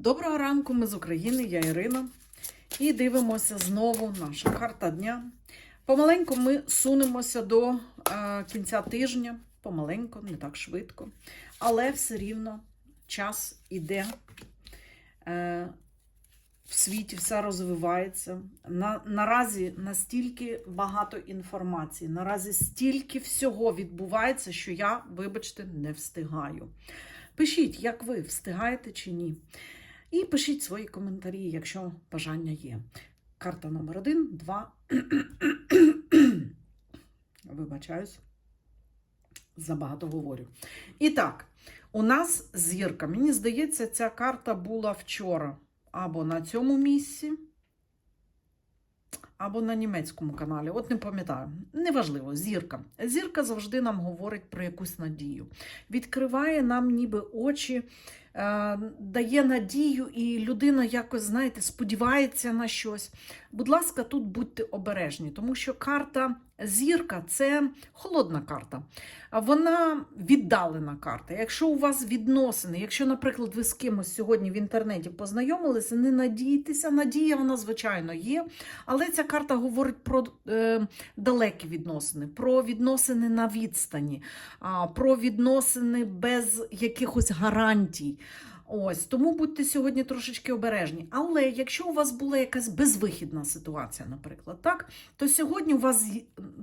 Доброго ранку, ми з України, я Ірина. І дивимося знову наша карта дня. Помаленьку ми сунемося до е, кінця тижня. Помаленьку, не так швидко. Але все рівно час іде. Е, в світі все розвивається. На, наразі настільки багато інформації, наразі стільки всього відбувається, що я, вибачте, не встигаю. Пишіть, як ви встигаєте чи ні. І пишіть свої коментарі, якщо бажання є. Карта номер один, два. Вибачаюсь, забагато говорю. І так, у нас зірка. Мені здається, ця карта була вчора або на цьому місці, або на німецькому каналі. От не пам'ятаю. Неважливо, зірка. Зірка завжди нам говорить про якусь надію. Відкриває нам ніби очі, е, дає надію, і людина якось, знаєте, сподівається на щось. Будь ласка, тут будьте обережні, тому що карта зірка це холодна карта. Вона віддалена карта. Якщо у вас відносини, якщо, наприклад, ви з кимось сьогодні в інтернеті познайомилися, не надійтеся, надія вона, звичайно, є. Але ця карта говорить про е, далекі відносини, про відносини на відстані, про відносини без якихось гарантій. Ось тому будьте сьогодні трошечки обережні. Але якщо у вас була якась безвихідна ситуація, наприклад, так, то сьогодні у вас,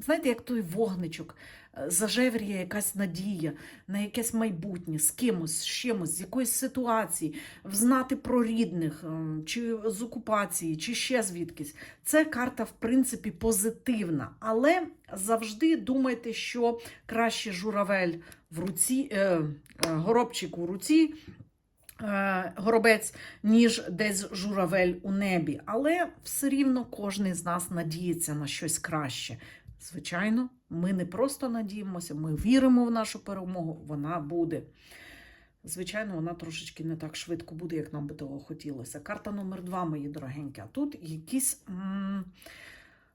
знаєте, як той вогничок, е, зажевріє якась надія на якесь майбутнє з кимось, з чимось, з якоїсь ситуації, взнати про рідних, е, чи з окупації, чи ще звідкись. Це карта, в принципі, позитивна. Але завжди думайте, що краще журавель в руці, е, е, горобчик у руці. Е, Горобець, ніж десь журавель у небі, але все рівно кожен з нас надіється на щось краще. Звичайно, ми не просто надіємося, ми віримо в нашу перемогу, вона буде. Звичайно, вона трошечки не так швидко буде, як нам би того хотілося. Карта номер два, мої дорогенькі. А тут якісь. м,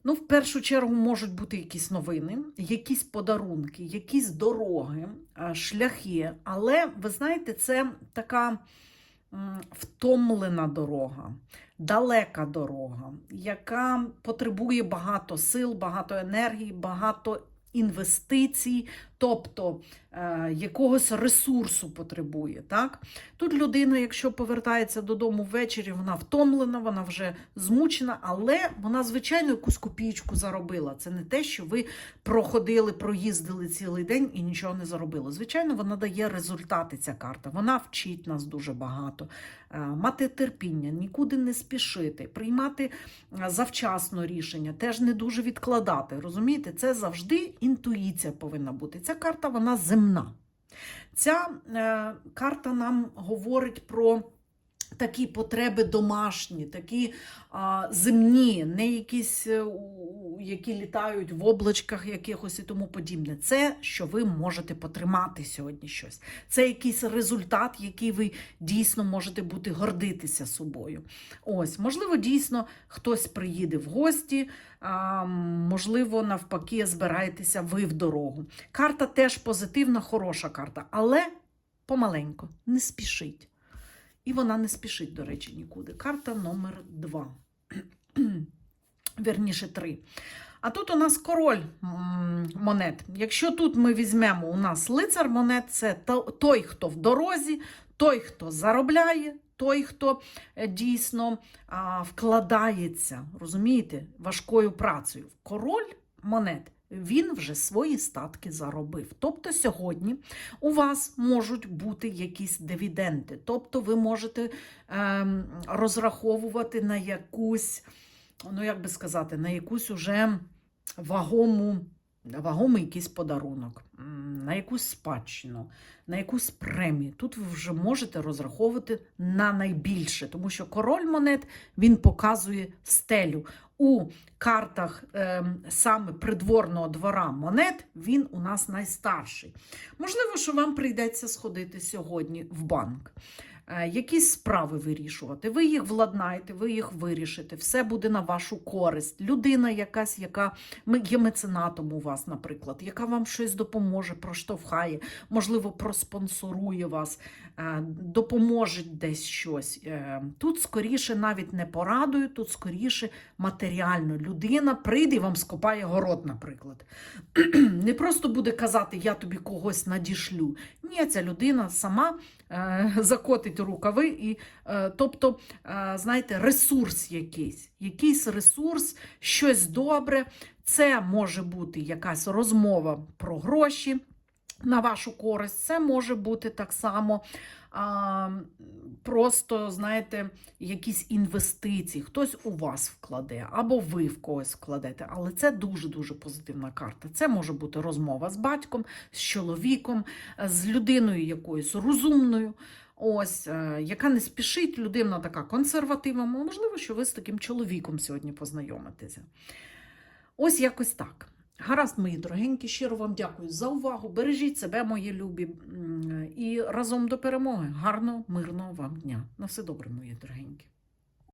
Ну, в першу чергу можуть бути якісь новини, якісь подарунки, якісь дороги, е, шляхи. Але ви знаєте, це така втомлена дорога, далека дорога, яка потребує багато сил, багато енергії, багато інвестицій, тобто е, якогось ресурсу потребує. Так? Тут людина, якщо повертається додому ввечері, вона втомлена, вона вже змучена, але вона, звичайно, якусь копійку заробила. Це не те, що ви проходили, проїздили цілий день і нічого не заробили. Звичайно, вона дає результати, ця карта. Вона вчить нас дуже багато. Е, Мати терпіння, нікуди не спішити, приймати е, завчасно рішення, теж не дуже відкладати. Розумієте, це завжди інтуїція повинна бути. Ця карта вона земна. Ця е, карта нам говорить про такі потреби домашні, такі а, земні, не якісь, е, які літають в облачках якихось і тому подібне. Це що ви можете потримати сьогодні щось. Це якийсь результат, який ви дійсно можете бути гордитися собою. Ось, можливо, дійсно хтось приїде в гості, а, можливо, навпаки, збираєтеся ви в дорогу. Карта теж позитивна, хороша карта, але помаленько, не спішіть. І вона не спішить, до речі, нікуди. Карта номер два. Вірніше, три. А тут у нас король монет. Якщо тут ми візьмемо у нас лицар монет, це той, хто в дорозі, той, хто заробляє, той, хто е, дійсно вкладається, розумієте, важкою працею. Король монет. Він вже свої статки заробив. Тобто сьогодні у вас можуть бути якісь дивіденди. Тобто ви можете ем, розраховувати на якусь, ну як би сказати, на якусь уже вагому, вагомий якийсь подарунок, на якусь спадщину, на якусь премію. Тут ви вже можете розраховувати на найбільше, тому що король монет він показує стелю. У картах ем, саме придворного двора монет він у нас найстарший. Можливо, що вам прийдеться сходити сьогодні в банк. Е, якісь справи вирішувати. Ви їх владнаєте, ви їх вирішите, все буде на вашу користь. Людина якась, яка є меценатом у вас, наприклад, яка вам щось допоможе, проштовхає, можливо, проспонсорує вас, е, допоможе десь щось. Е, Тут скоріше навіть не порадою, тут скоріше матеріально. Людина прийде і вам скопає город, наприклад. Не просто буде казати, я тобі когось надішлю. Ні, ця людина сама закотить рукави, і, е, тобто, е, знаєте, ресурс якийсь, якийсь ресурс, щось добре. Це може бути якась розмова про гроші на вашу користь. Це може бути так само. А, просто, знаєте, якісь інвестиції, хтось у вас вкладе, або ви в когось вкладете. Але це дуже-дуже позитивна карта. Це може бути розмова з батьком, з чоловіком, з людиною якоюсь розумною. Ось, е, яка не спішить, людина така консервативна. Можливо, що ви з таким чоловіком сьогодні познайомитеся. Ось якось так. Гаразд, мої дорогенькі, щиро вам дякую за увагу. Бережіть себе, мої любі, і разом до перемоги. Гарного, мирного вам дня. На все добре, мої дорогенькі.